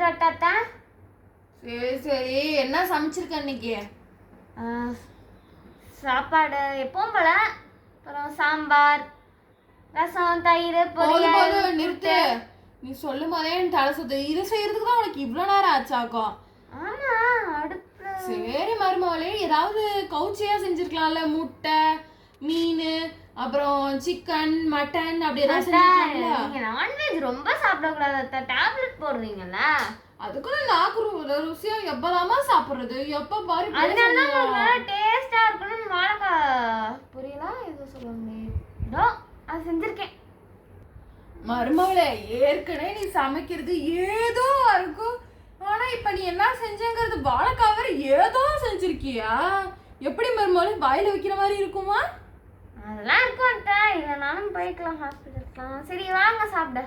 எடுத்துட்டு வரட்டாத்தா சரி சரி. என்ன சமைச்சிருக்க இன்னைக்கு? சாப்பாடு. எப்பவும் போல. அப்புறம் சாம்பார் ரசம் தயிர் பொரியல் நிறுத்து. நீ சொல்லும் போதே என் தலை சுத்து இது செய்யறதுக்கு தான் உனக்கு இவ்வளோ நேரம் ஆச்சாக்கும் ஆமா அடுப்புல சரி மருமகளே. ஏதாவது கவுச்சியா செஞ்சிருக்கலாம்ல. முட்டை மீன் அப்புறம் சிக்கன் மட்டன் அப்படி ஏதாவது நீங்க நான்வெஜ் ரொம்ப சாப்பிடக்கூடாது அத்தை. டேப்லெட் போடுவீங்கல்ல அதுக்கும் நாக்கு ருசியா எப்பதாம்மா சாப்பிடுறது? எப்ப பாரு அதனால தான் டேஸ்டா இருக்கணும்னு வாழைக்காய் புரியலா? எதுவும் சொல்ல முடியும் அது செஞ்சிருக்கேன். மருமகளே ஏற்கனவே நீ சமைக்கிறது ஏதோ இருக்கும் ஆனா இப்ப நீ என்ன செஞ்சங்கிறது வாழைக்காய் ஏதோ செஞ்சிருக்கியா? எப்படி மருமகளே வாயில வைக்கிற மாதிரி இருக்குமா? அதெல்லாம் இருக்கும் அத்தை. இல்லைனாலும் போய்க்கலாம் ஹாஸ்பிட்டலுக்குலாம் சரி வாங்க சாப்பிட.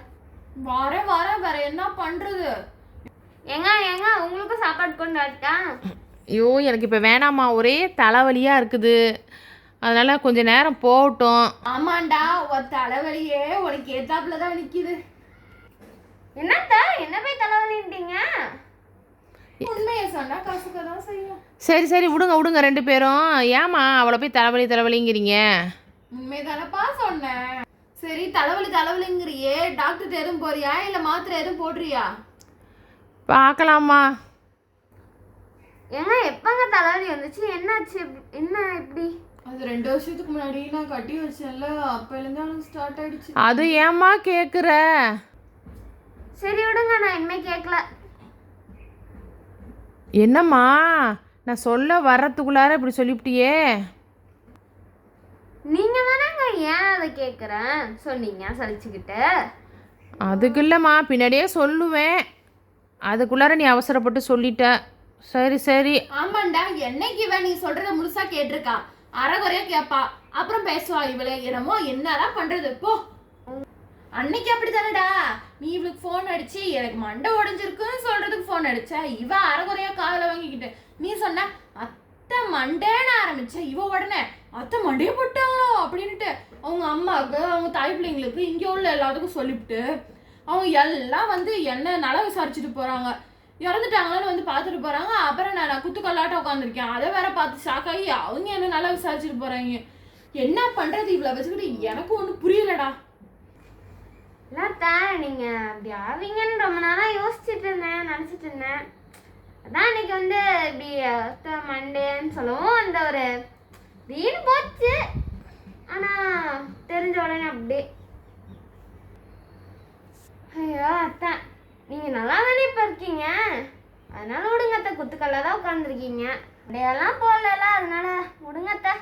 வரேன் வரேன் வேற என்ன பண்றது? ஏங்க ஏங்க உங்களுக்கும் சாப்பாடு கொண்டு வரட்டா? ஐயோ எனக்கு இப்போ வேணாம்மா. ஒரே தலைவலியாக இருக்குது. அதனால் கொஞ்ச நேரம் போகட்டும். ஆமாண்டா உன் தலைவலியே உனக்கு ஏத்தாப்புல தான் நிக்குது. என்னத்த என்ன போய் தலைவலின்றீங்க? உண்மையை சொன்னா கசக்க தான் செய்யும். சரி சரி விடுங்க விடுங்க ரெண்டு பேரும். ஏம்மா அவளை போய் தலைவலி தலைவலிங்கிறீங்க? உண்மைதானப்பா சொன்னேன். சரி தலைவலி தலைவலிங்கிறியே. டாக்டர் எதுவும் போறியா? இல்ல மாத்திரை எதுவும் போடுறியா? பார்க்கலாம்மா ஏங்க எப்பங்க தலைவலி வந்துச்சு? என்னாச்சு? என்ன இப்படி? அது ரெண்டு வருஷத்துக்கு முன்னாடி நான் கட்டி வச்சேன்ல அப்பையிலேருந்து அவனுக்கு ஸ்டார்ட் ஆயிடுச்சு. அது ஏம்மா கேட்குற சரி விடுங்க நான் இனிமே கேட்கல என்னம்மா? நான் சொல்ல வர்றதுக்குள்ளார இப்படி சொல்லிவிட்டியே? நீங்க தானேங்க ஏன் அதை கேட்குறேன் சொன்னீங்க சலிச்சுக்கிட்டு. அதுக்கு இல்லைம்மா பின்னாடியே சொல்லுவேன். அதுக்குள்ளார நீ அவசரப்பட்டு சொல்லிட்ட. சரி சரி. ஆமாண்டா என்னைக்கு இவன் நீ சொல்றத முழுசா கேட்டிருக்கா? அரைகுறையா கேப்பா. அப்புறம் பேசுவா இவளே. என்னமோ என்னதான் பண்றது? போ. அன்னைக்கு அப்படித்தானடா? நீ இவளுக்கு ஃபோன் அடிச்சு எனக்கு மண்டை உடைஞ்சிருக்குன்னு சொல்றதுக்கு ஃபோன் அடிச்ச. இவ அரைகுறையா காதுல வாங்கிக்கிட்டு. நீ சொன்ன அத்தை மண்டேன்னு ஆரம்பிச்ச இவ உடனே. அத்தை மண்டைய போட்டாங்களோ அப்படின்ட்டு அவங்க அம்மாவுக்கு அவங்க தாய் பிள்ளைங்களுக்கு இங்கே உள்ள எல்லாத்துக்கும் சொல்லிவிட்டு அவங்க எல்லாம் வந்து என்ன நல விசாரிச்சுட்டு போகிறாங்க இறந்துட்டாங்களான்னு வந்து பார்த்துட்டு போகிறாங்க அப்புறம் நான் நான் குத்துக்கல்லாட்டம் உட்காந்துருக்கேன் அதை வேற பார்த்து ஷாக்காகி அவங்க என்ன நல்லா விசாரிச்சுட்டு போகிறாங்க என்ன பண்ணுறது இவ்வளோ வச்சுக்கிட்டு எனக்கும் ஒன்றும் புரியலடா. தான் நீங்கள் அப்படி ஆவீங்கன்னு ரொம்ப நாளாக யோசிச்சுட்டு இருந்தேன் நினச்சிட்டு இருந்தேன். அதான் இன்னைக்கு வந்து இப்படி அத்தை மண்டேன்னு சொல்லவும். அந்த ஒரு வீண் போச்சு. ஆனா தெரிஞ்ச உடனே அப்படி ஐயோ அத்தை நீங்க நல்லா தானே இப்ப இருக்கீங்க? அதனால விடுங்க அத்தை குத்துக்கல்ல தான் உட்காந்துருக்கீங்க அப்படியெல்லாம் போடல அதனால விடுங்க அத்தை.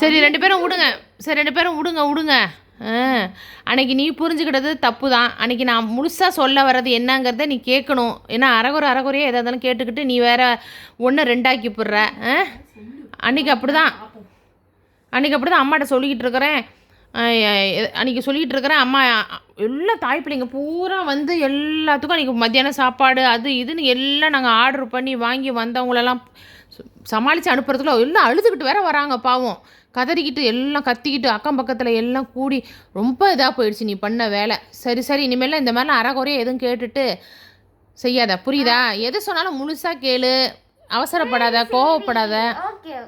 சரி ரெண்டு பேரும் விடுங்க. சரி ரெண்டு பேரும் விடுங்க விடுங்க. அன்னைக்கு நீ புரிஞ்சுக்கிட்டது தப்பு தான் அன்னைக்கு நான் முழுசாக சொல்ல வர்றது என்னங்கிறத நீ கேட்கணும். ஏன்னா அறகுறை அறகுறையாக எதாக இருந்தாலும் கேட்டுக்கிட்டு நீ வேற ஒன்று ரெண்டாக்கி போடுற ஆ? அன்னைக்கு அப்படி தான் அன்றைக்கி அப்படி தான் அம்மாட்ட சொல்லிக்கிட்டு இருக்கிறேன். அன்றைக்கி சொல்லிக்கிட்டு இருக்கிறேன் அம்மா எல்லா தாய் பிள்ளைங்க பூரா வந்து எல்லாத்துக்கும் அன்றைக்கி மத்தியானம் சாப்பாடு அது இதுன்னு எல்லாம் நாங்கள் ஆர்டர் பண்ணி வாங்கி வந்தவங்களெல்லாம் சமாளித்து அனுப்புறதுக்குள்ள எல்லாம் அழுதுகிட்டு வேற வராங்க பாவம். கதறிக்கிட்டு எல்லாம் கத்திக்கிட்டு அக்கம் பக்கத்தில் எல்லாம் கூடி ரொம்ப இதாக போயிடுச்சு நீ பண்ண வேலை. சரி சரி இனிமேல் இந்த மாதிரிலாம் அறகுறையாக எதுவும் கேட்டுட்டு செய்யாத. புரியுதா? எது சொன்னாலும் முழுசாக கேளு. அவசரப்படாத கோவப்படாத.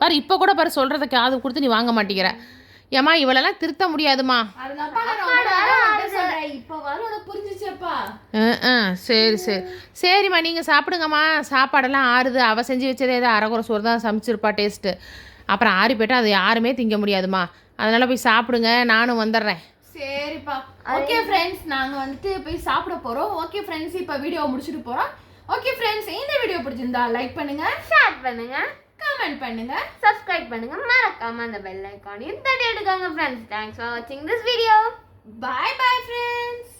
பாரு இப்போ கூட பாரு சொல்கிறத காது கொடுத்து நீ வாங்க மாட்டேங்கிற. ஏம்மா இவளெல்லாம் திருத்த முடியாதுமா? சரி சரி. சரிம்மா நீங்கள் சாப்பிடுங்கம்மா. சாப்பாடெல்லாம் ஆறுது. அவள் செஞ்சு வச்சதே ஏதோ அரைக்குறை சோறு தான் சமைச்சிருப்பா டேஸ்ட்டு அப்புறம் ஆறி போயிட்டா அது யாருமே திங்க முடியாதும்மா. அதனால் போய் சாப்பிடுங்க. நானும் வந்துடுறேன். சரிப்பா. ஓகே ஃப்ரெண்ட்ஸ் நாங்க வந்துட்டு போய் சாப்பிட போறோம். ஓகே ஃப்ரெண்ட்ஸ் இப்போ வீடியோ முடிச்சுட்டு போறோம். ஓகே ஃப்ரெண்ட்ஸ் இந்த வீடியோ பிடிச்சிருந்தா லைக் பண்ணுங்க. ஷேர் பண்ணுங்க. கமெண்ட் பண்ணுங்க. சப்ஸ்கிரைப் பண்ணுங்க. மறக்காம அந்த பெல் ஐக்கானையும் தட்டி எடுக்கோங்க ஃப்ரெண்ட்ஸ் தேங்க்ஸ் ஃபார் வாட்சிங் this video bye bye friends